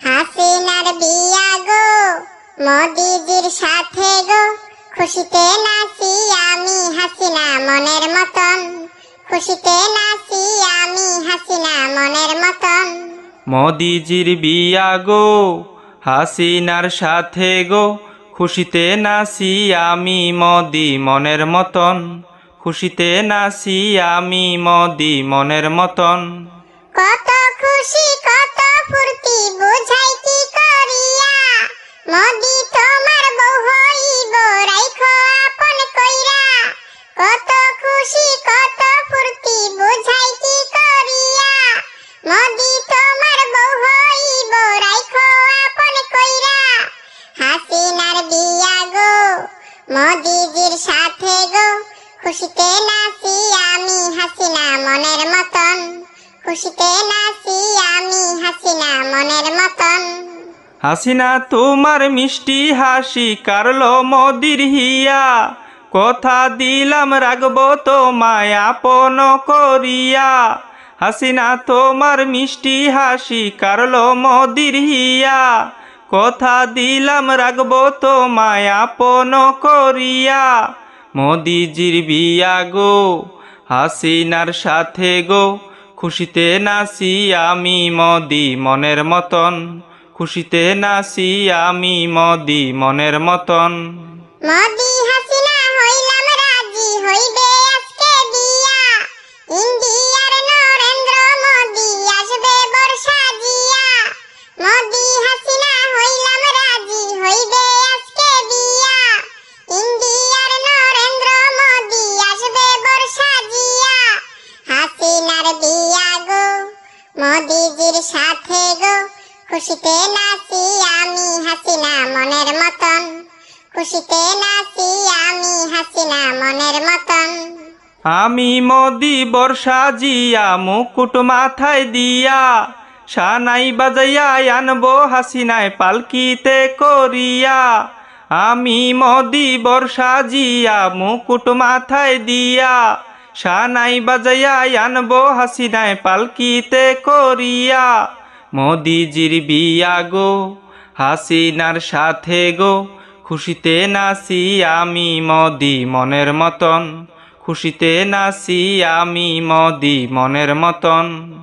হাসিনার বিয়া গো মোদিজির সাথে গো। খুশিতে নাচি আমি হাসিনা মনের মতন। খুশিতে নাচি আমি হাসিনা মনের মতন। মোদিজির বিয়া গো হাসিনার সাথে গো। খুশিতে নাচি আমি মদি মনের মতন। খুশিতে নাচি আমি মদি মনের মতন। কত খুশি, কত ফুর্তি বুঝাই কি করিয়া। মোদি তোমার বউ হইব, রাইখো আপন কইরা। কত খুশি, কত ফুর্তি বুঝাই কি করিয়া। মোদি তোমার বউ হইব, রাইখো আপন কইরা। হাসিনার বিয়া গো, মোদিজির সাথে গো। খুশিতে নাচি আমি হাসিনা, মনের মতন খুশিতে নাচি আমি হাসিনা মনের মতন। হাসিনা, তোমার মিষ্টি হাসি, কারলো মদির হিয়া। কথা দিলাম, রাখব তোমায় আপন করিয়া। হাসিনা, তোমার মিষ্টি হাসি, কারলো মদির হিয়া। কথা দিলাম, রাখব তোমায় আপন করিয়া। মোদিজির বিয়া গো, হাসিনার সাথে গো খুশিতে নাচি আমি মদি মনের মতন। খুশিতে নাচি আমি মদি মনের মতন। মোদি সাথে গো, খুশিতে নাচি আমি হাসিনা মনের মতন। খুশিতে নাচি আমি হাসিনা মনের মতন। আমি মদি বর্ষা জিয়া, মুকুট মাথায় দিয়া, সানাই বাজাইয়া আনব হাসিনায় পালকিতে করিয়া। আমি মদি বর্ষা জিয়া, মুকুট মাথায় দিয়া সানাই বাজাইয়া আনব হাসিনায় পালকিতে করিয়া। মোদিজির বিয়া গো, হাসিনার সাথে গো, খুশিতে নাচি আমি মদি মনের মতন। খুশিতে নাচি আমি মদি মনের মতন।